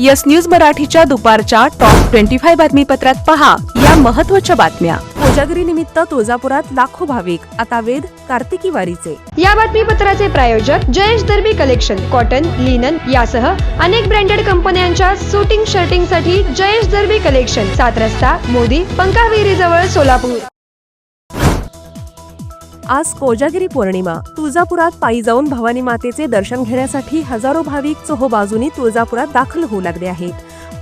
Yes news मराठीच्या दुपारच्या top twenty five बातमीपत्रात पहा या महत्त्वाच्या बातम्या. कोजागिरी निमित्त तुळजापुरात लाखो भाविक आता वेध कार्तिकी वारीचे. या बातमीपत्राचे प्रायोजक Jayesh Darbi collection cotton linen यासह अनेक ब्रँडेड कंपन्यांच्या सुटिंग शर्टिंगसाठी जयेश दर्बी कलेक्शन सात रस्ता मोदी पंकाविरी जवळ सोलापूर. आज कोजागिरी पौर्णिमा. तुळजापुरात पायी जाऊन भवानी मातेचे दर्शन घेण्यासाठी हजारो भाविक चोहोबाजूनी तुळजापुरात दाखल होऊ लागले आहेत.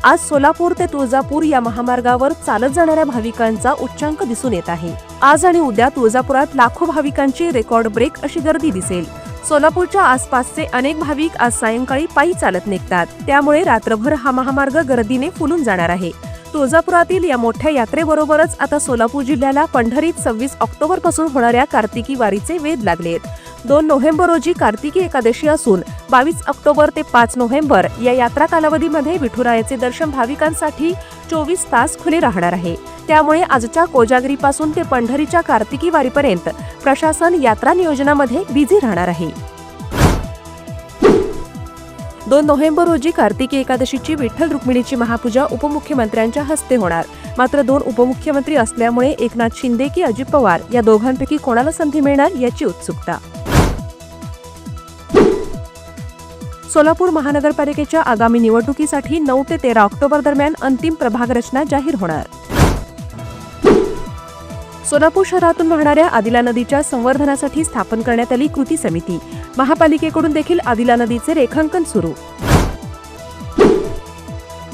आज सोलापूर ते तुळजापूर या महामार्गावर चालत जाणाऱ्या भाविकांचा उच्चांक दिसून येत आहे. आज आणि उद्या तुळजापुरात लाखो भाविकांची रेकॉर्ड ब्रेक अशी गर्दी दिसेल. सोलापूरच्या आसपासचे अनेक भाविक आज सायंकाळी पायी चालत निघतात. त्यामुळे रात्रभर हा महामार्ग गर्दीने फुलून जाणार आहे. तुळजापुरातील या मोठ्या यात्रेबरोबरच आता सोलापूर जिल्ह्याला पंढरीत सव्वीस ऑक्टोबरपासून होणाऱ्या कार्तिकी वारीचे वेध लागलेत दोन नोव्हेंबर रोजी कार्तिकी एकादशी असून बावीस ऑक्टोबर ते पाच नोव्हेंबर या यात्रा कालावधीमध्ये विठुरायाचे दर्शन भाविकांसाठी चोवीस तास खुले राहणार आहे. त्यामुळे आजच्या कोजागिरीपासून ते पंढरीच्या कार्तिकी वारीपर्यंत प्रशासन यात्रा नियोजनामध्ये बिझी राहणार आहे. दोन नोव्हेंबर रोजी कार्तिकी एकादशीची विठ्ठल रुक्मिणीची महापूजा उपमुख्यमंत्र्यांच्या हस्ते होणार. मात्र दोन उपमुख्यमंत्री असल्यामुळे एकनाथ शिंदे की अजित पवार या दोघांपैकी कोणाला संधी मिळणार याची उत्सुकता. सोलापूर महानगरपालिकेच्या आगामी निवडणुकीसाठी नऊ ते तेरा ऑक्टोबर दरम्यान अंतिम प्रभाग रचना जाहीर होणार. सोलापूर शहरातून वाहणाऱ्या आदिला नदीच्या संवर्धनासाठी स्थापन करण्यात आली कृती समिती. महापालिकेकडून देखील आदिला नदीचे रेखांकन सुरू.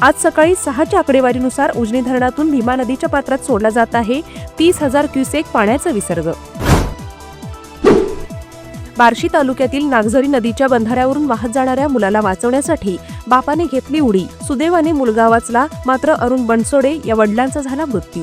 आज सकाळी सहाच्या आकडेवारीनुसार उजनी धरणातून भीमा नदीच्या पात्रात सोडला जात आहे तीस हजार क्युसेक पाण्याचा विसर्ग. बार्शी तालुक्यातील नागझरी नदीच्या बंधाऱ्यावरून वाहत जाणाऱ्या मुलाला वाचवण्यासाठी बापाने घेतली उडी. सुदैवाने मुलगा वाचला मात्र अरुण बनसोडे या वडिलांचा झाला मृत्यू.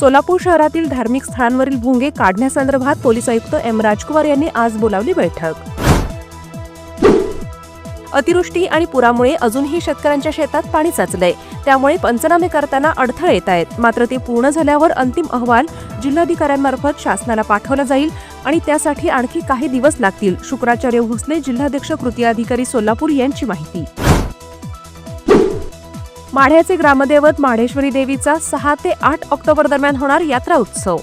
सोलापूर शहरातील धार्मिक स्थळांवरील भुंगे काढण्यासंदर्भात पोलीस आयुक्त एम राजकुमार यांनी आज बोलावली बैठक. अतिवृष्टी आणि पुरामुळे अजूनही शेतकऱ्यांच्या शेतात पाणी साचलंय. त्यामुळे पंचनामे करताना अडथळे येत आहेत. मात्र ते पूर्ण झाल्यावर अंतिम अहवाल जिल्हाधिकाऱ्यांमार्फत शासनाला पाठवला जाईल आणि त्यासाठी आणखी काही दिवस लागतील. शुक्राचार्य भोसले जिल्हाध्यक्ष कृती अधिकारी सोलापूर यांची माहिती. माढ्याचे ग्रामदैवत माढेश्वरी देवीचा सहा ते आठ ऑक्टोबर दरम्यान होणार यात्रा उत्सव.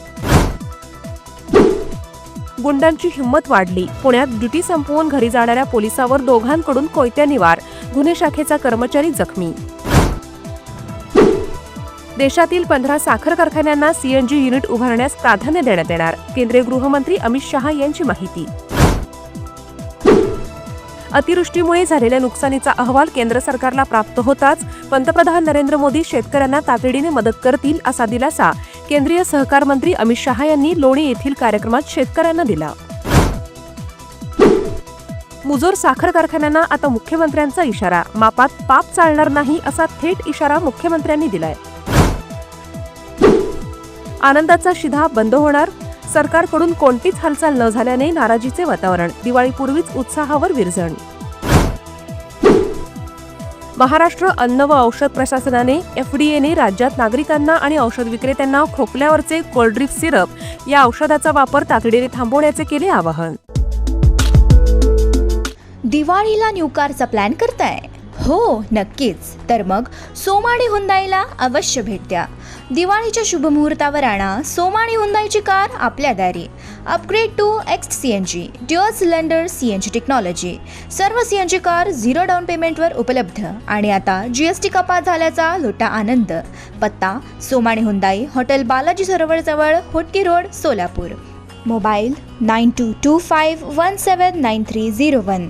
गुंडांची हिंमत वाढली. पुण्यात ड्युटी संपवून घरी जाणाऱ्या पोलिसावर दोघांकडून कोयत्यानी वार गुन्हे शाखेचा कर्मचारी जखमी. देशातील पंधरा साखर कारखान्यांना सीएनजी युनिट उभारण्यास प्राधान्य देण्यात येणार. केंद्रीय गृहमंत्री अमित शहा यांची माहिती. अतिवृष्टीमुळे झालेल्या नुकसानीचा अहवाल केंद्र सरकारला प्राप्त होताच पंतप्रधान नरेंद्र मोदी शेतकऱ्यांना तातडीने मदत करतील असा दिलासा केंद्रीय सहकार मंत्री अमित शहा यांनी लोणी येथील कार्यक्रमात शेतकऱ्यांना दिला. मुजोर साखर कारखान्यांना आता मुख्यमंत्र्यांचा इशारा. मापात पाप चालणार नाही असा थेट इशारा मुख्यमंत्र्यांनी दिलाय. आनंदाचा शिधा बंद होणार सरकारकडून कोणतीच हालचाल न झाल्याने नाराजीचे वातावरण दिवाळीपूर्वीच उत्साहावर विरजण. महाराष्ट्र अन्न व औषध प्रशासनाने एफडीएने राज्यात नागरिकांना आणि औषध विक्रेत्यांना खोकल्यावरचे कोल्ड्रिप सिरप या औषधाचा वापर तातडीने थांबवण्याचे केले आवाहन. दिवाळीला न्यू कारचा प्लॅन करताय? हो नक्कीच. तर मग सोमाणी हुंदाईला अवश्य भेट द्या. दिवाळीच्या शुभमुहूर्तावर आणा सोमाणी हुंदाईची कार आपल्या दारी. Upgrade to X C N G dual cylinder C N G technology सर्व C N G car zero down पेमेंटवर उपलब्ध. आणि आता जी एस टी कपात झाल्याचा लोटा आनंद. पत्ता Somani Hyundai hotel Balaji सरोवरजवळ Hotgi road Solapur. Mobile nine two two five one seven nine three zero one.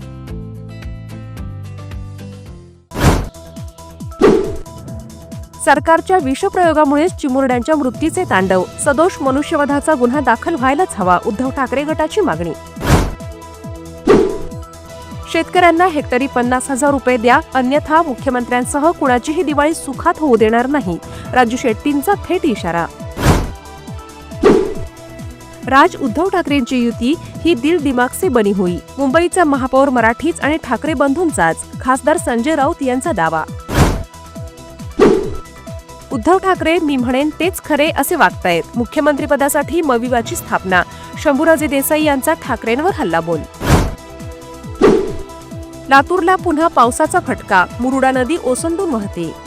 सरकारच्या विषप्रयोगामुळेच चिमुरड्यांच्या मृत्यूचे तांडव. सदोष मनुष्यवधाचा गुन्हा दाखल व्हायलाच हवा उद्धव ठाकरे गटाची मागणी. शेतकऱ्यांना हेक्टरी पन्नास हजार रुपये द्या अन्यथा मुख्यमंत्र्यांसह कुणाचीही दिवाळी सुखात होऊ देणार नाही. राजू शेट्टींचा थेट इशारा. राज उद्धव ठाकरेंची युती ही दिल दिमाग से बनी हुई. मुंबईचा महापौर मराठीच आणि ठाकरे बंधूंचाच खासदार संजय राऊत यांचा दावा. उद्धव ठाकरे मी म्हणेन तेच खरे असे वागतायत. मुख्यमंत्रीपदासाठी मविवाची स्थापना. शंभूराजे देसाई यांचा ठाकरेंवर हल्लाबोल. लातूरला पुन्हा पावसाचा फटका. मुरुडा नदी ओसंडून वाहते.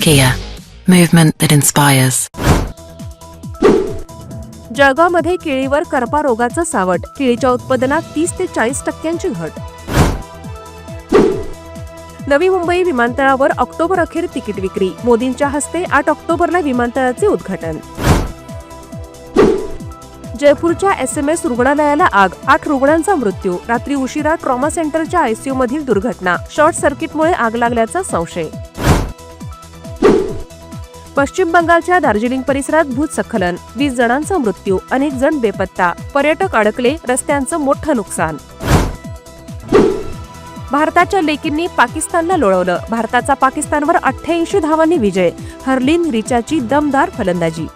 Kia, movement that inspires. जळगावमध्ये केळीवर करपा रोगाचं सावट. केळीच्या उत्पादनात तीस ते चाळीस टक्क्यांची घट. नवी मुंबई विमानतळावर ऑक्टोबर अखेर तिकीट विक्री. मोदींच्या हस्ते आठ ऑक्टोबरला विमानतळाचे उद्घाटन. जयपूरच्या एस एम एस रुग्णालयाला आग. आठ रुग्णांचा मृत्यू. रात्री उशिरा ट्रॉमा सेंटरच्या आयसीयू मधील दुर्घटना. शॉर्ट सर्किटमुळे आग लागल्याचा संशय. पश्चिम बंगालच्या दार्जिलिंग परिसरात भूस्खलन वीस जणांचा मृत्यू अनेक जण बेपत्ता. पर्यटक अडकले रस्त्यांचं मोठं नुकसान. भारताच्या लेकींनी पाकिस्तानला लोळवलं. भारताचा पाकिस्तानवर अठ्ठ्याऐंशी धावांनी विजय. हरलीन रिचाची दमदार फलंदाजी.